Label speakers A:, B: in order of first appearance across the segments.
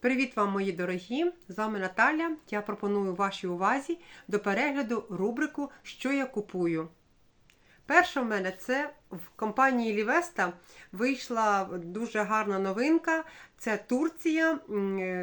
A: Привіт вам, мої дорогі! З вами Наталя. Я пропоную вашій увазі до перегляду рубрику Що я купую. Перша в мене це в компанії Лівеста вийшла дуже гарна новинка. Це Турція,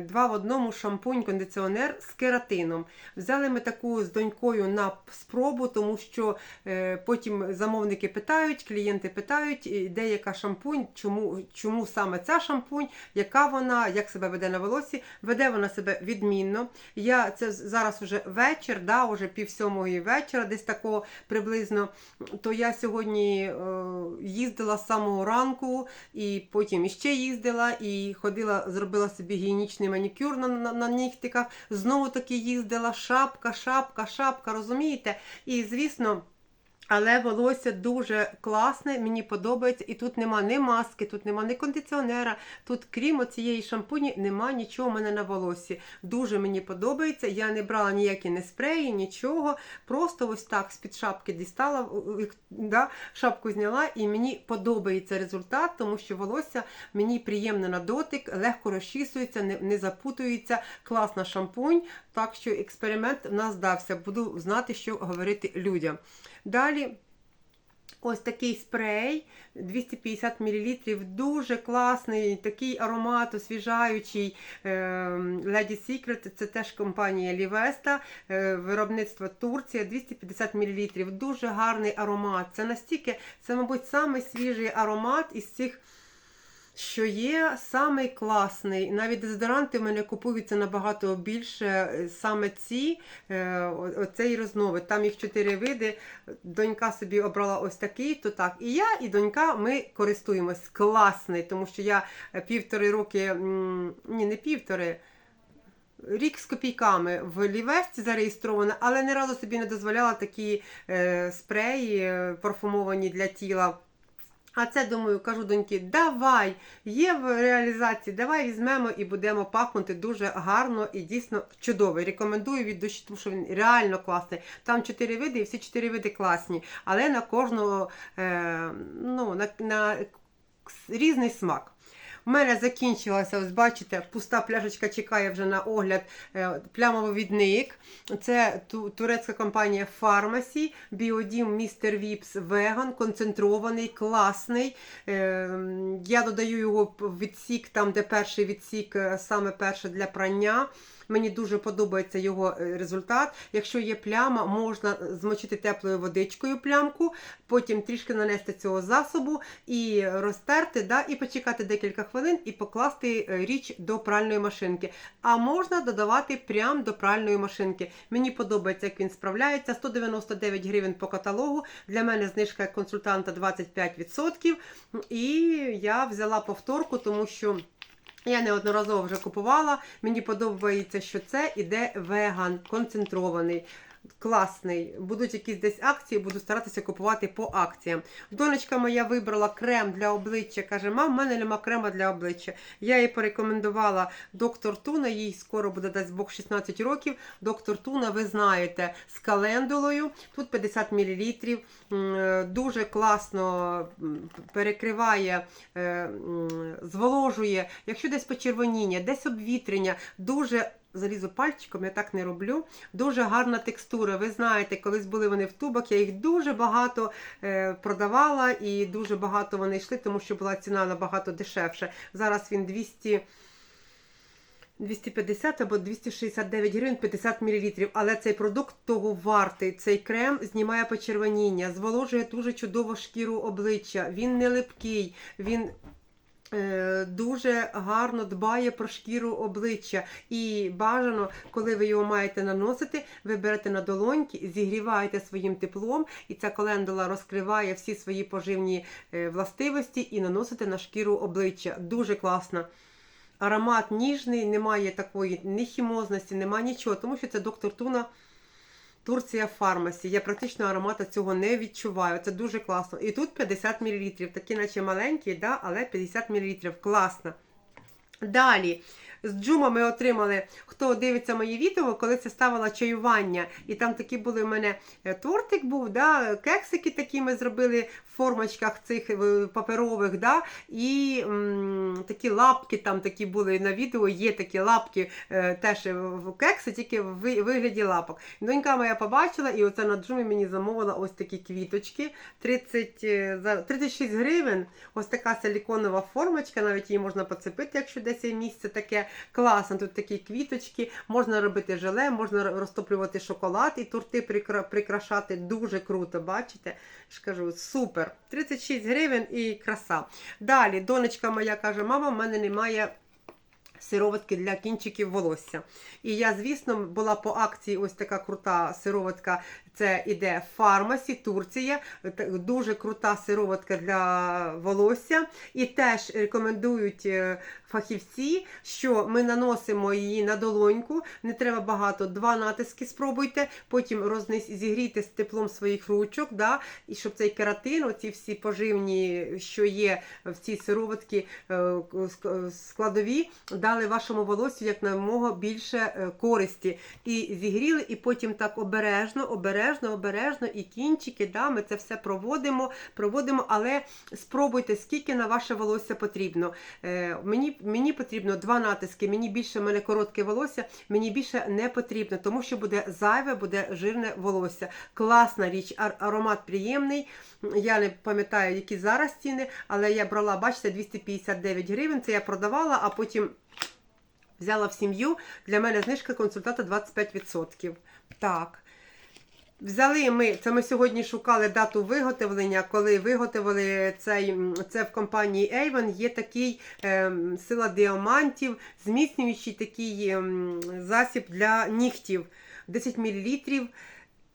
A: два в одному шампунь-кондиціонер з кератином. Взяли ми таку з донькою на спробу, тому що е, потім замовники питають, клієнти питають, де яка шампунь, чому, чому саме ця шампунь, яка вона, як себе веде на волосі. Веде вона себе відмінно. Я це зараз вже вечір, да, вже пів сьомої вечора, десь такого приблизно. То я сьогодні е, їздила з самого ранку, і потім іще їздила, і ходила, зробила собі гігієнічний манікюр на, на, на нігтиках. Знову таки їздила, шапка, шапка, шапка, розумієте? І звісно. Але волосся дуже класне, мені подобається. І тут нема ні маски, тут нема ні кондиціонера. Тут, крім цієї шампуні, нема нічого в мене на волосі. Дуже мені подобається. Я не брала ніякі не спреї, нічого. Просто ось так з-під шапки дістала, да, шапку зняла, і мені подобається результат, тому що волосся мені приємно на дотик, легко розчісується, не, не запутується. Класна шампунь. Так що експеримент в нас вдався. Буду знати, що говорити людям. Далі. Ось такий спрей 250 мл, дуже класний, такий аромат освіжаючий. е, Lady Secret, це теж компанія Лівеста, виробництво Турція, 250 мл. Дуже гарний аромат. Це настільки, це, мабуть, самий свіжий аромат із цих. Що є самий класний. Навіть дезодоранти в мене купуються набагато більше. е, Саме ці, е, оцей розновид. Там їх чотири види. Донька собі обрала ось такий, то так. І я, і донька, ми користуємось. Класний, тому що я е, півтори роки, ні, не півтори. Рік з копійками в Лівесті зареєстрована, але ні разу собі не дозволяла такі е, спреї парфумовані для тіла. А це думаю, кажу доньки, давай, є в реалізації, давай візьмемо і будемо пахнути дуже гарно і дійсно чудовий. Рекомендую від душі, тому що він реально класний. Там чотири види, і всі чотири види класні, але на кожного е, ну, на, на різний смак. У мене закінчилася, ось бачите, пуста пляшечка чекає вже на огляд е, плямовидник. Це турецька компанія Pharmacy, Біодім Містер Віпс Веган, концентрований, класний. Е, Я додаю його в відсік, там, де перший відсік, е, саме перше для прання. Мені дуже подобається його е, результат. Якщо є пляма, можна змочити теплою водичкою плямку, потім трішки нанести цього засобу і розтерти, да, і почекати декілька хвилин і покласти е, річ до пральної машинки. А можна додавати прямо до пральної машинки. Мені подобається, як він справляється. 199 гривень по каталогу. Для мене знижка консультанта 25%. І я взяла повторку, тому що. Я неодноразово вже купувала. Мені подобається, що це іде веган концентрований. Класний. Будуть якісь десь акції, буду старатися купувати по акціям. Донечка моя вибрала крем для обличчя. Каже, мам, в мене нема крема для обличчя. Я їй порекомендувала доктор Туна, їй скоро буде дасть Бог 16 років. Доктор Туна, ви знаєте, з календулою. Тут 50 мл. Дуже класно перекриває, е, зволожує. Якщо десь почервоніння, десь обвітрення, дуже. Залізу пальчиком, я так не роблю. Дуже гарна текстура. Ви знаєте, колись були вони в тубах, я їх дуже багато е, продавала і дуже багато вони йшли, тому що була ціна набагато дешевша. Зараз він 200. 250 або 269 гривень 50 мл. Але цей продукт того вартий. Цей крем знімає почервоніння, зволожує дуже чудово шкіру обличчя. Він не липкий, він дуже гарно дбає про шкіру обличчя. І бажано, коли ви його маєте наносити, ви берете на долоньки, зігріваєте своїм теплом, і ця календула розкриває всі свої поживні е, властивості і наносите на шкіру обличчя. Дуже класно. Аромат ніжний, немає такої ні хімозності, немає нічого, тому що це доктор Туна. Турція Фармасі. Я практично аромата цього не відчуваю. Це дуже класно. І тут 50 мл. Такі, наче маленькі, да, але 50 мл. Класно. Далі з Джума ми отримали, хто дивиться мої відео, коли це ставила чаювання. І там такі були в мене е, тортик був, да, кексики такі ми зробили в формочках цих е, паперових, да, і м, такі лапки там такі були на відео. Є такі лапки е, теж в кекси, тільки в вигляді лапок. Донька моя побачила, і оце на Джумі мені замовила ось такі квіточки. 30, е, за 36 гривень. Ось така силіконова формочка, навіть її можна поцепити, якщо десь є місце таке. Класно, тут такі квіточки, можна робити желе, можна розтоплювати шоколад і торти прикра- прикрашати. Дуже круто, бачите? ж кажу, супер. 36 гривень і краса. Далі, донечка моя каже: мама, в мене немає. Сироватки для кінчиків волосся. І я, звісно, була по акції ось така крута сироватка. Це іде фармасі, Турція. Дуже крута сироватка для волосся. І теж рекомендують е, фахівці, що ми наносимо її на долоньку. Не треба багато, два натиски спробуйте, потім рознес, зігрійте з теплом своїх ручок, да, і щоб цей кератин, оці всі поживні, що є в цій сироватці е, складові, дали вашому волосю якнаймога більше е, користі. І зігріли, і потім так обережно, обережно, обережно, і кінчики, да, ми це все проводимо, проводимо, але спробуйте, скільки на ваше волосся потрібно. Е, мені, мені потрібно два натиски, мені більше в мене коротке волосся, мені більше не потрібно, тому що буде зайве, буде жирне волосся. Класна річ, ар- аромат приємний. Я не пам'ятаю, які зараз ціни, але я брала, бачите, 259 гривень. Це я продавала, а потім взяла в сім'ю. Для мене знижка консультанта 25%. Так. Взяли ми, це ми сьогодні шукали дату виготовлення, коли виготовили цей, це в компанії Avon, є такий ем, сила діамантів, зміцнюючий такий ем, засіб для нігтів. 10 мл.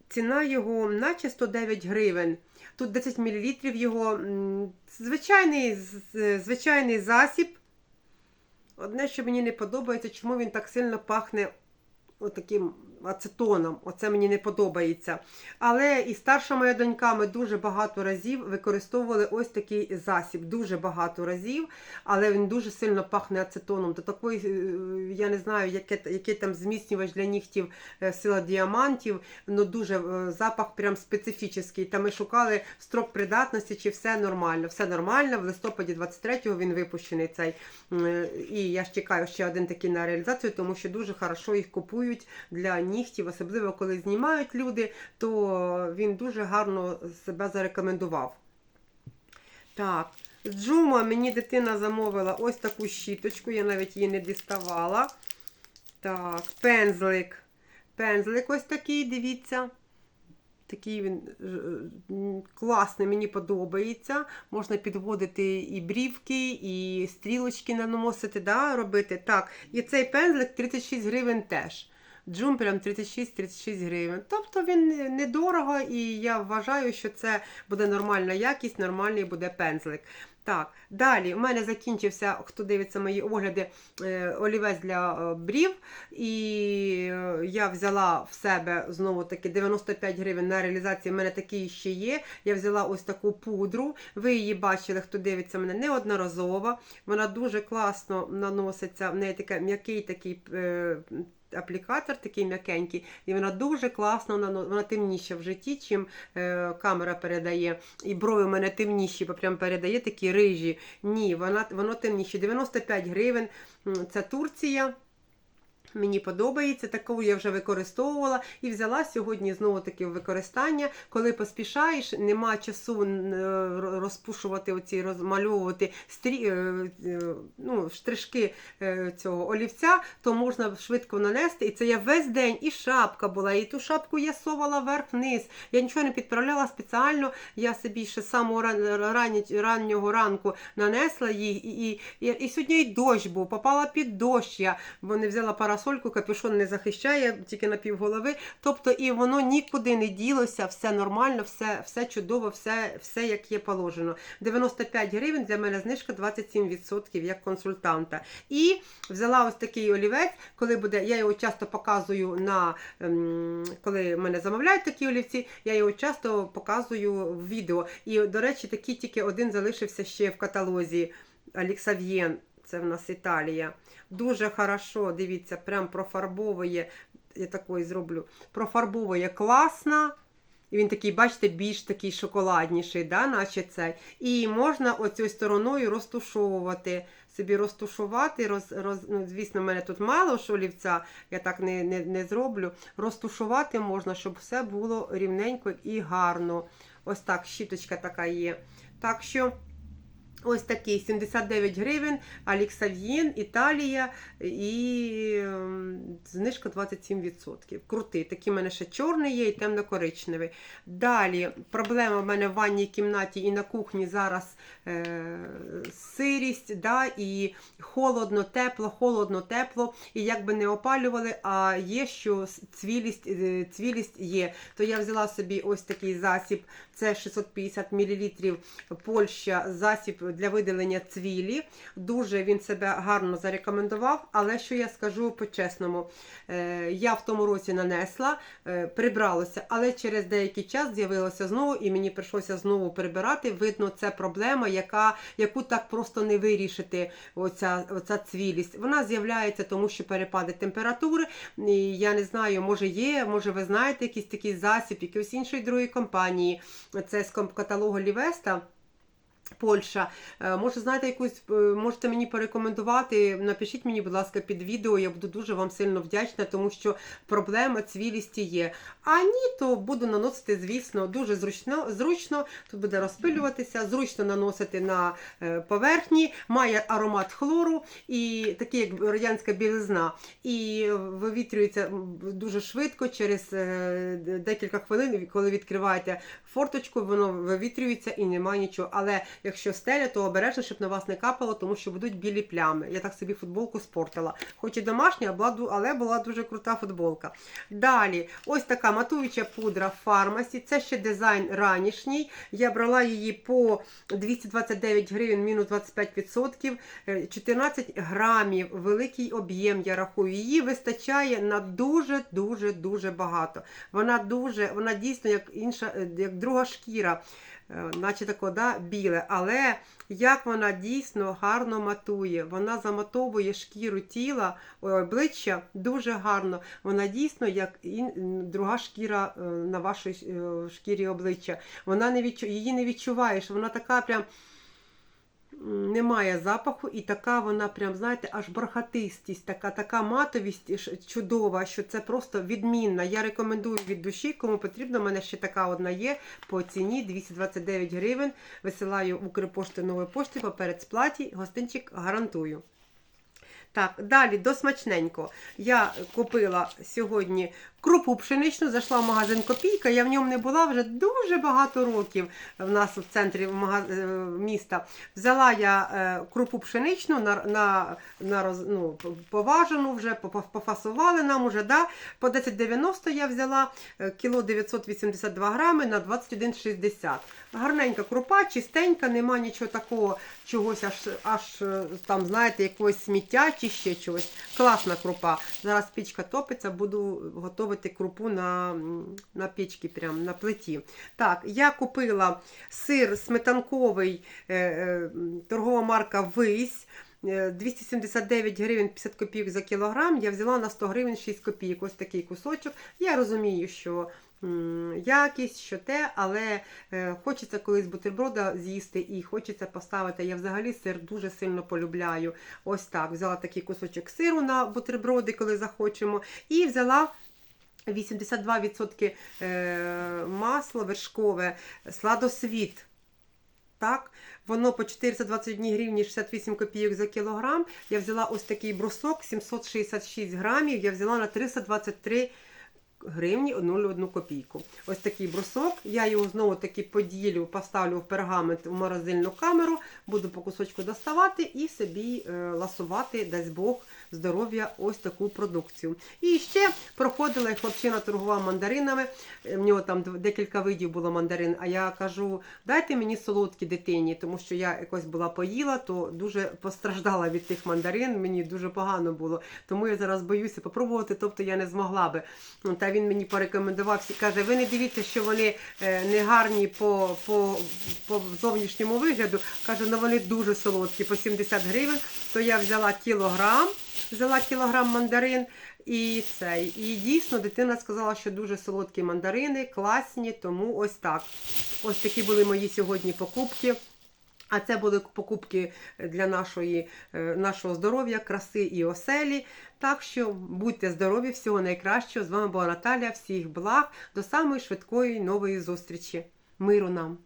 A: Ціна його наче 109 гривень. Тут 10 мл його звичайний, звичайний засіб. Одне, що мені не подобається, чому він так сильно пахне отаким ацетоном. Оце мені не подобається. Але і старша моя донька, ми дуже багато разів використовували ось такий засіб. Дуже багато разів, але він дуже сильно пахне ацетоном. До такої, е, я не знаю, яке, який там зміцнювач для нігтів е, сила діамантів. Ну дуже е, запах прям специфічний. Та ми шукали строк придатності, чи все нормально. Все нормально. В листопаді 23-го він випущений цей. І я ж чекаю ще один такий на реалізацію, тому що дуже хорошо їх купують для нігтів, особливо коли знімають люди, то він дуже гарно себе зарекомендував. Так, з Джума мені дитина замовила ось таку щіточку, я навіть її не діставала. Так, пензлик. Пензлик ось такий, дивіться. Такий він класний, мені подобається. Можна підводити і брівки, і стрілочки наносити, да, робити. Так, і цей пензлик 36 гривень теж. Джум 36-36 гривень. Тобто він недорого, і я вважаю, що це буде нормальна якість, нормальний буде пензлик. Так, далі у мене закінчився, хто дивиться мої огляди, е, олівець для е, брів. І е, я взяла в себе знову таки 95 гривень на реалізації. У мене такий ще є. Я взяла ось таку пудру. Ви її бачили, хто дивиться мене неодноразово. Вона дуже класно наноситься. В неї такий м'який такий. Аплікатор такий м'якенький, і вона дуже класна, вона, вона темніша в житті, чим е, камера передає. І брови в мене темніші, бо прям передає такі рижі. Ні, вона, воно темніше. 95 гривень. Це Турція. Мені подобається, таку я вже використовувала і взяла сьогодні знову таки в використання. Коли поспішаєш, нема часу е, розпушувати оці, розмальовувати стрі, е, е, ну, штришки цього олівця, то можна швидко нанести. І це я весь день, і шапка була, і ту шапку я совала вверх-вниз. Я нічого не підправляла спеціально. Я собі ще з самого раннього ранку нанесла її. І, і, і, і сьогодні і дощ був, попала під дощ я, бо не взяла парасольку, капюшон не захищає, тільки на півголови. Тобто і воно нікуди не ділося, все нормально, все, все чудово, все, все як є положено. 95 гривень для мене знижка 27% як консультанта. І взяла ось такий олівець, коли буде, я його часто показую на ем, коли мене замовляють такі олівці, я його часто показую в відео. І, до речі, такий тільки один залишився ще в каталозі. Аліксав'єн. Це в нас Італія. Дуже хорошо, дивіться, прям профарбовує. Я такої зроблю. Профарбовує класно. І він такий, бачите, більш такий шоколадніший, да, наче цей. І можна оцю стороною розтушовувати. Собі розтушувати, роз, роз, ну, звісно, в мене тут мало шолівця, я так не, не, не зроблю. Розтушувати можна, щоб все було рівненько і гарно. Ось так, щіточка така є. Так що. Ось такий 79 гривень, Аліксав'єн, Італія і ем, знижка 27%. Крутий. Такий в мене ще чорний є і темно-коричневий. Далі проблема в мене в ванній кімнаті і на кухні зараз е, сирість, да, і холодно, тепло, холодно, тепло. І як би не опалювали, а є що цвілість, е, цвілість є. То я взяла собі ось такий засіб, це 650 мл Польща, засіб для видалення цвілі. Дуже він себе гарно зарекомендував. Але що я скажу по-чесному, е, я в тому році нанесла, е, прибралося, але через деякий час з'явилося знову, і мені прийшлося знову прибирати. Видно, це проблема, яка, яку так просто не вирішити. Оця, оця цвілість. Вона з'являється, тому що перепади температури. І я не знаю, може є, може ви знаєте якийсь такий засіб, якоїсь іншої другої компанії. Це з каталогу Лівеста. Польща. Е, Може, знаєте, якусь е, можете мені порекомендувати. Напишіть мені, будь ласка, під відео. Я буду дуже вам сильно вдячна, тому що проблема цвілісті є. А ні, то буду наносити, звісно, дуже зручно. зручно. Тут буде розпилюватися, зручно наносити на е, поверхні, має аромат хлору і такий, як радянська білизна. І вивітрюється дуже швидко, через декілька хвилин, коли відкриваєте форточку, воно вивітрюється і немає нічого. Але якщо стеля, то обережно, щоб на вас не капало, тому що будуть білі плями. Я так собі футболку спортила. Хоч і домашня, але була дуже крута футболка. Далі, ось така матуюча пудра в фармасі. Це ще дизайн ранішній. Я брала її по 229 гривень, мінус 25%, е, 14 грамів, великий об'єм, я рахую. Її вистачає на дуже-дуже дуже багато. Вона дуже, вона дійсно як інша, е, як друга шкіра. Е, Наче тако, да, біле, але як вона дійсно гарно матує, вона заматовує шкіру тіла, обличчя дуже гарно. Вона дійсно як і друга шкіра е, на вашій е, шкірі обличчя. Вона не відчу... Її не відчуваєш, вона така прям немає запаху, і така вона прям, знаєте, аж бархатистість, така, така матовість чудова, що це просто відмінна. Я рекомендую від душі, кому потрібно. У мене ще така одна є по ціні 229 гривень. Висилаю Укрпошти нової пошти по передсплаті. Гостинчик гарантую. Так, далі до смачненького. Я купила сьогодні крупу пшеничну, зайшла в магазин Копійка. Я в ньому не була вже дуже багато років в нас в центрі е, міста. Взяла я е, крупу пшеничну на, на, на роз, ну, поважену вже, пофасували нам уже. Да? По 10,90 я взяла е, кіло 982 грами на 21,60. Гарненька крупа, чистенька, нема нічого такого, чогось аж, аж е, там, знаєте, якогось сміття чи ще чогось. Класна крупа. Зараз пічка топиться, буду готувати крупу на, на пічці, прям на плиті. Так, я купила сир сметанковий, е, е, торгова марка Вись. Е, 279 гривень 50 копійок за кілограм. Я взяла на 100 гривень 6 копійок. Ось такий кусочок. Я розумію, що якість, що те, але е, хочеться колись бутерброда з'їсти і хочеться поставити. Я взагалі сир дуже сильно полюбляю. Ось так. Взяла такий кусочок сиру на бутерброди, коли захочемо, і взяла. 82% е, масло вершкове, сладосвіт. Так, воно по 421 гривні 68 копійок за кілограм. Я взяла ось такий брусок 766 грамів. Я взяла на 323 гривні 0,1 копійку. Ось такий брусок. Я його знову таки поділю, поставлю в пергамент в морозильну камеру, буду по кусочку доставати і собі е, ласувати, дасть Бог, здоров'я, ось таку продукцію. І ще проходила і хлопчина торгував мандаринами. Е, В нього там декілька видів було мандарин. А я кажу, дайте мені солодкі дитині, тому що я якось була поїла, то дуже постраждала від тих мандарин. Мені дуже погано було. Тому я зараз боюся попробувати, тобто я не змогла би. Та він мені порекомендував, всі- каже, ви не дивіться, що вони е, не гарні по, по, по зовнішньому вигляду. Каже, ну вони дуже солодкі, по 70 гривень. То я взяла кілограм, взяла кілограм мандарин. І цей. І дійсно дитина сказала, що дуже солодкі мандарини, класні, тому ось так. Ось такі були мої сьогодні покупки. А це були покупки для нашої, е, нашого здоров'я, краси і оселі. Так що будьте здорові, всього найкращого. З вами була Наталя. Всіх благ. До самої швидкої нової зустрічі. Миру нам!